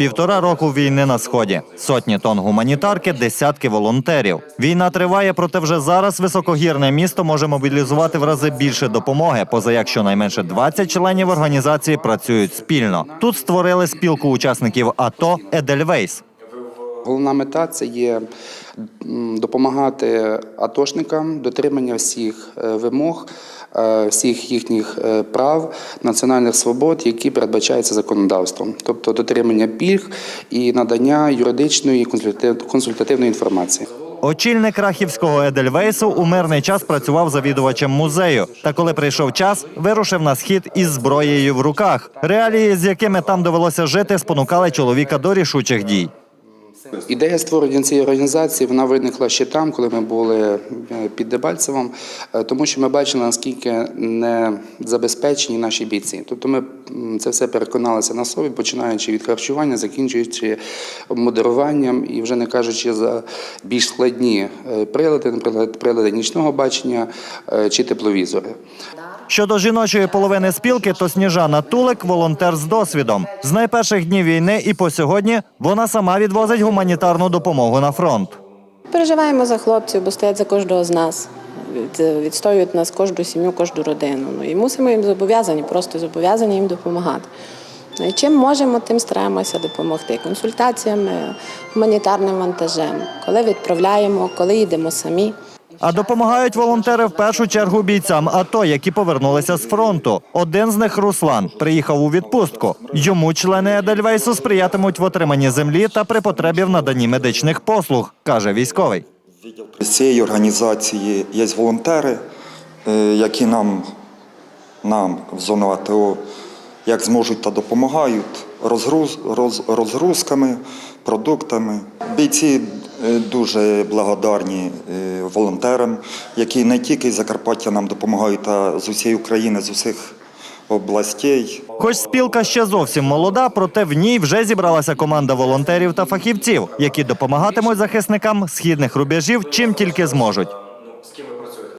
Півтора року війни на сході, сотні тонн гуманітарки, десятки волонтерів. Війна триває, проте вже зараз високогірне місто може мобілізувати в рази більше допомоги, поза як щонайменше 20 членів організації працюють спільно. Тут створили спілку учасників АТО Едельвейс. Головна мета це є допомагати атошникам дотримання всіх е, вимог, е, всіх їхніх е, прав, національних свобод, які передбачаються законодавством, тобто дотримання пільг і надання юридичної консультативної інформації. Очільник Рахівського Едельвейсу у мирний час працював завідувачем музею. Та коли прийшов час, вирушив на схід із зброєю в руках. Реалії, з якими там довелося жити, спонукали чоловіка до рішучих дій. Ідея створення цієї організації вона виникла ще там, коли ми були е, під Дебальцевом, е, тому що ми бачили, наскільки не забезпечені наші бійці. Тобто ми це все переконалися на собі, починаючи від харчування, закінчуючи модеруванням і вже не кажучи за більш складні е, прилади, наприклад, прилади нічного бачення чи тепловізори. Щодо жіночої половини спілки, то Сніжана Тулик волонтер з досвідом. З найперших днів війни і по сьогодні вона сама відвозить гуманітарну допомогу на фронт. Переживаємо за хлопців, бо стоять за кожного з нас. Відстоюють нас кожну сім'ю, кожну родину. Ну і мусимо їм зобов'язані, просто зобов'язані їм допомагати. Ну, і чим можемо, тим стараємося допомогти консультаціями, гуманітарним вантажем, коли відправляємо, коли їдемо самі. А допомагають волонтери в першу чергу бійцям АТО, які повернулися з фронту. Один з них Руслан приїхав у відпустку. Йому члени Едельвейсу сприятимуть в отриманні землі та при потребі в наданні медичних послуг, каже військовий. З цієї організації є волонтери, е, які нам, нам в зону АТО як зможуть та допомагають розгруз, роз, розгрузками, продуктами. Бійці дуже благодарні е, волонтерам, які не тільки з Закарпаття нам допомагають, а з усієї України, з усіх областей. Хоч спілка ще зовсім молода, проте в ній вже зібралася команда волонтерів та фахівців, які допомагатимуть захисникам східних рубежів чим тільки зможуть.